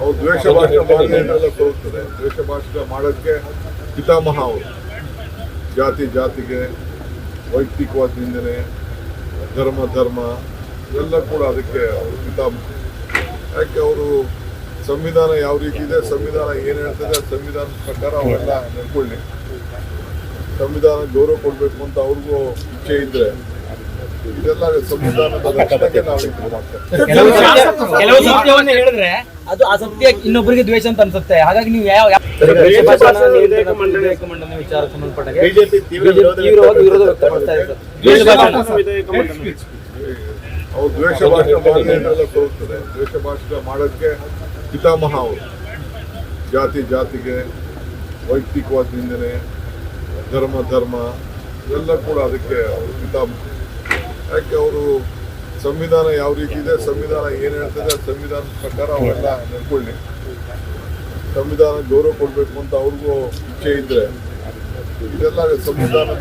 ಅವ್ರು ದ್ವೇಷ ಭಾಷಣ ಮಾಡಲಿಲ್ಲ ಕೊಡುತ್ತದೆ ದ್ವೇಷ ಭಾಷಣ ಮಾಡೋಕ್ಕೆ ಪಿತಾಮಹ ಅವರು. ಜಾತಿ ಜಾತಿಗೆ ವೈಯಕ್ತಿಕವಾದ ನಿಂದನೆ ಧರ್ಮ ಧರ್ಮ ಎಲ್ಲ ಕೂಡ ಅದಕ್ಕೆ ಅವರು ಪಿತಾಮಹ. ಯಾಕೆ ಅವರು ಸಂವಿಧಾನ ಯಾವ ರೀತಿ ಇದೆ ಸಂವಿಧಾನ ಏನು ಹೇಳ್ತದೆ ಸಂವಿಧಾನದ ಪ್ರಕಾರ ಅವೆಲ್ಲ ನಡ್ಕೊಳ್ಳಿ. ಸಂವಿಧಾನ ಗೌರವ ಕೊಡಬೇಕು ಅಂತ ಅವ್ರಿಗೂ ಇಚ್ಛೆ ಇದ್ರೆ ಇದೆಲ್ಲ ಸಂವಿಧಾನದ ರಕ್ಷಣೆಗೆ ನಾವು ಇದು ಕೆಲವು ಸತ್ಯ- ಹೇಳಿದ್ರೆ ಅದು ಆ ಸತ್ಯ ಇನ್ನೊಬ್ಬರಿಗೆ ದ್ವೇಷ ಅಂತ ಅನ್ಸುತ್ತೆ. ಹಾಗಾಗಿ ನೀವು ಯಾವ ದ್ವೇಷ ಭಾಷಣ ಬಿಜೆಪಿ ತೀವ್ರವಾಗಿ ವಿರೋಧ ವ್ಯಕ್ತಪಡ್ತಾ ಇದೆ. ದ್ವೇಷ ಭಾಷಣ ವಿಧೇಯಕ ಮಂಡನೆ ಅವ್ರು ದ್ವೇಷ ಭಾಷಣ ಮಾಡಲಿಲ್ಲ ಕೊಡುತ್ತದೆ ದ್ವೇಷ ಭಾಷಣ ಮಾಡೋಕ್ಕೆ ಪಿತಾಮಹ ಅವರು. ಜಾತಿ ಜಾತಿಗೆ ವೈಯಕ್ತಿಕವಾದ ನಿಂದನೆ ಧರ್ಮ ಧರ್ಮ, ಎಲ್ಲ ಕೂಡ ಅದಕ್ಕೆ ಪಿತಾಮಹ. ಯಾಕೆ ಅವರು ಸಂವಿಧಾನ ಯಾವ ರೀತಿ ಇದೆ, ಸಂವಿಧಾನ ಏನು ಹೇಳ್ತದೆ ಸಂವಿಧಾನ ಪ್ರಕಾರ ಅವೆಲ್ಲ ನಡ್ಕೊಳ್ಳಿ. ಸಂವಿಧಾನ ಗೌರವ ಕೊಡಬೇಕು ಅಂತ ಅವ್ರಿಗೂ ಇಚ್ಛೆ ಇದ್ರೆ, ಇದೆಲ್ಲ ಸಂವಿಧಾನದ